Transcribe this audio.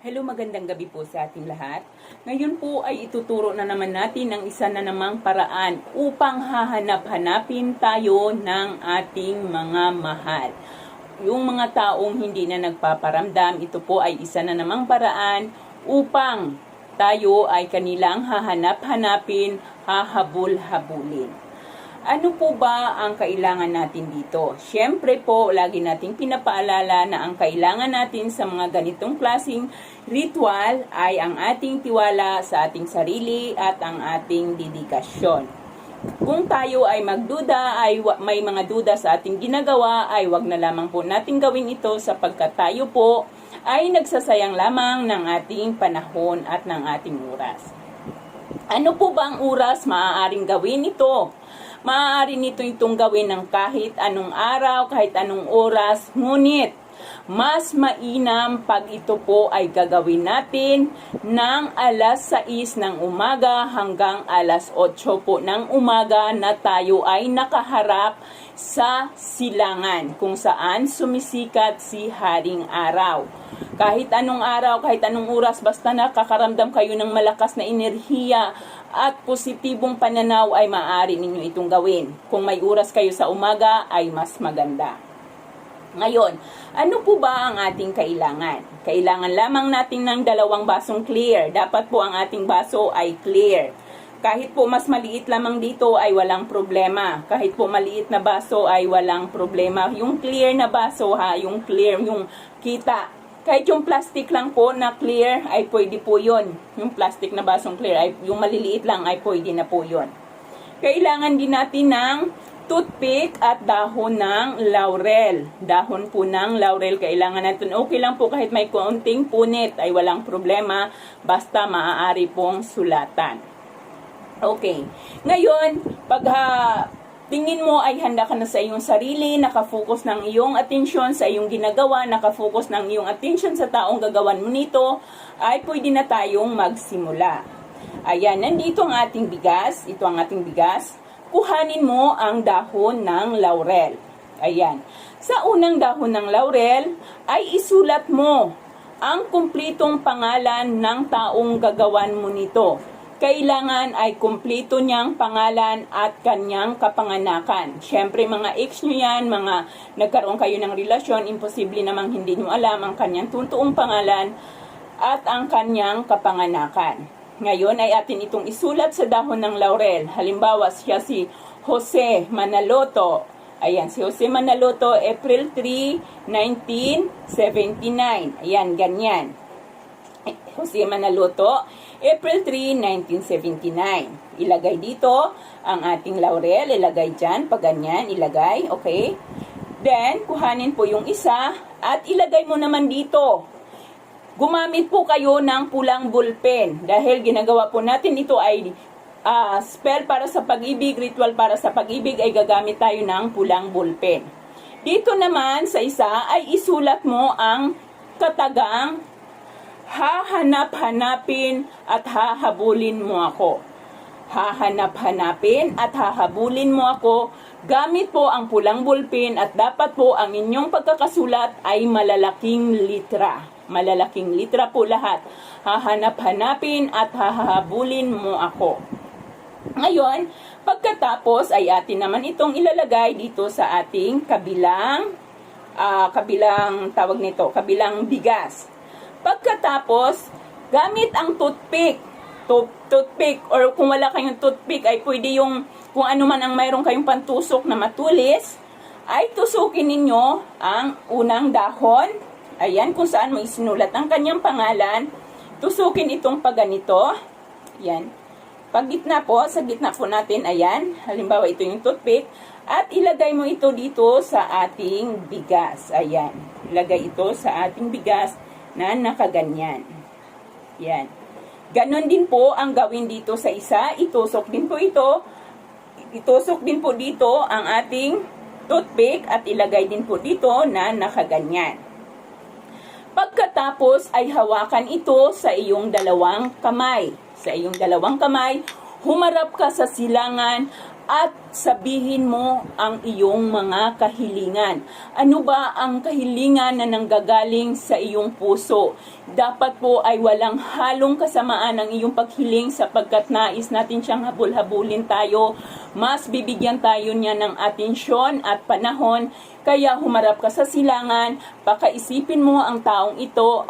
Hello, magandang gabi po sa ating lahat. Ngayon po ay ituturo na naman natin ang isa na namang paraan upang hahanap-hanapin tayo ng ating mga mahal. Yung mga taong hindi na nagpaparamdam, ito po ay isa na namang paraan upang tayo ay kanilang hahanap-hanapin, hahabol-habulin. Ano po ba ang kailangan natin dito? Siyempre po, lagi nating pinapaalala na ang kailangan natin sa mga ganitong klasing ritual ay ang ating tiwala sa ating sarili at ang ating dedikasyon. Kung tayo ay magduda, ay may mga duda sa ating ginagawa, ay wag na lamang po natin gawin ito sapagkat tayo po ay nagsasayang lamang ng ating panahon at ng ating oras. Ano po ba ang oras maaaring gawin ito? Maaari nito itong gawin ng kahit anong araw, kahit anong oras, ngunit mas mainam pag ito po ay gagawin natin ng alas 6 ng umaga hanggang alas 8 po ng umaga na tayo ay nakaharap sa silangan kung saan sumisikat si Haring Araw. Kahit anong araw, kahit anong oras, basta nakakaramdam kayo ng malakas na enerhiya at positibong pananaw ay maaari ninyo itong gawin. Kung may oras kayo sa umaga, ay mas maganda. Ngayon, ano po ba ang ating kailangan? Kailangan lamang natin ng dalawang basong clear. Dapat po ang ating baso ay clear. Kahit po mas maliit lamang dito ay walang problema. Kahit po maliit na baso ay walang problema. Yung clear na baso ha, yung clear, yung kita. Kahit yung plastic lang po na clear ay pwede po yun. Yung plastic na basong clear, ay, yung maliliit lang ay pwede na po yun. Kailangan din natin ng toothpick at dahon ng laurel. Dahon po ng laurel kailangan natin. Okay lang po kahit may konting punit ay walang problema. Basta maaari pong sulatan. Okay. Ngayon, pag ha, tingin mo ay handa ka na sa iyong sarili, nakafocus ng iyong atensyon sa iyong ginagawa, nakafocus ng iyong atensyon sa taong gagawan mo nito, ay pwede na tayong magsimula. Ayan, nandito ang ating bigas. Ito ang ating bigas. Kuhanin mo ang dahon ng laurel. Ayan. Sa unang dahon ng laurel, ay isulat mo ang kumplitong pangalan ng taong gagawan mo nito. Kailangan ay kumplito niyang pangalan at kanyang kapanganakan. Siyempre, mga ex nyo yan, mga nagkaroon kayo ng relasyon, imposible namang hindi nyo alam ang kanyang tuntuong pangalan at ang kanyang kapanganakan. Ngayon ay atin itong isulat sa dahon ng laurel. Halimbawa, siya si Jose Manaloto. Ayan, si Jose Manaloto, April 3, 1979. Ayan, ganyan. Jose Manaloto, April 3, 1979. Ilagay dito ang ating laurel. Ilagay dyan, pag ganyan, ilagay. Okay? Then, kuhanin po yung isa at ilagay mo naman dito. Gumamit po kayo ng pulang bulpen dahil ginagawa po natin ito ay ah, spell para sa pag-ibig, ritual para sa pag-ibig ay gagamit tayo ng pulang bulpen. Dito naman sa isa ay isulat mo ang katagang hahanap-hanapin at hahabulin mo ako. Hahanap-hanapin at hahabulin mo ako gamit po ang pulang bulpin at dapat po ang inyong pagkakasulat ay malalaking litra. Malalaking litra po lahat. Hahanap-hanapin at hahabulin mo ako. Ngayon, pagkatapos ay atin naman itong ilalagay dito sa ating kabilang ah, kabilang tawag nito, kabilang bigas. Pagkatapos, gamit ang toothpick. Tooth, toothpick or kung wala kayong toothpick ay pwede yung kung ano man ang mayroon kayong pantusok na matulis ay tusukin ninyo ang unang dahon. Ayan, kung saan mo isinulat ang kanyang pangalan. Tusukin itong paganito. Yan. Pag gitna po, sa gitna po natin, ayan. Halimbawa, ito yung toothpick. At ilagay mo ito dito sa ating bigas. Ayan. Ilagay ito sa ating bigas na nakaganyan. Yan. Ganon din po ang gawin dito sa isa. Itusok din po ito. Itusok din po dito ang ating toothpick at ilagay din po dito na nakaganyan. Pagkatapos ay hawakan ito sa iyong dalawang kamay. Sa iyong dalawang kamay, humarap ka sa silangan at sabihin mo ang iyong mga kahilingan. Ano ba ang kahilingan na nanggagaling sa iyong puso? Dapat po ay walang halong kasamaan ang iyong paghiling sapagkat nais natin siyang habul-habulin tayo. Mas bibigyan tayo niya ng atensyon at panahon. Kaya humarap ka sa silangan, pakaisipin mo ang taong ito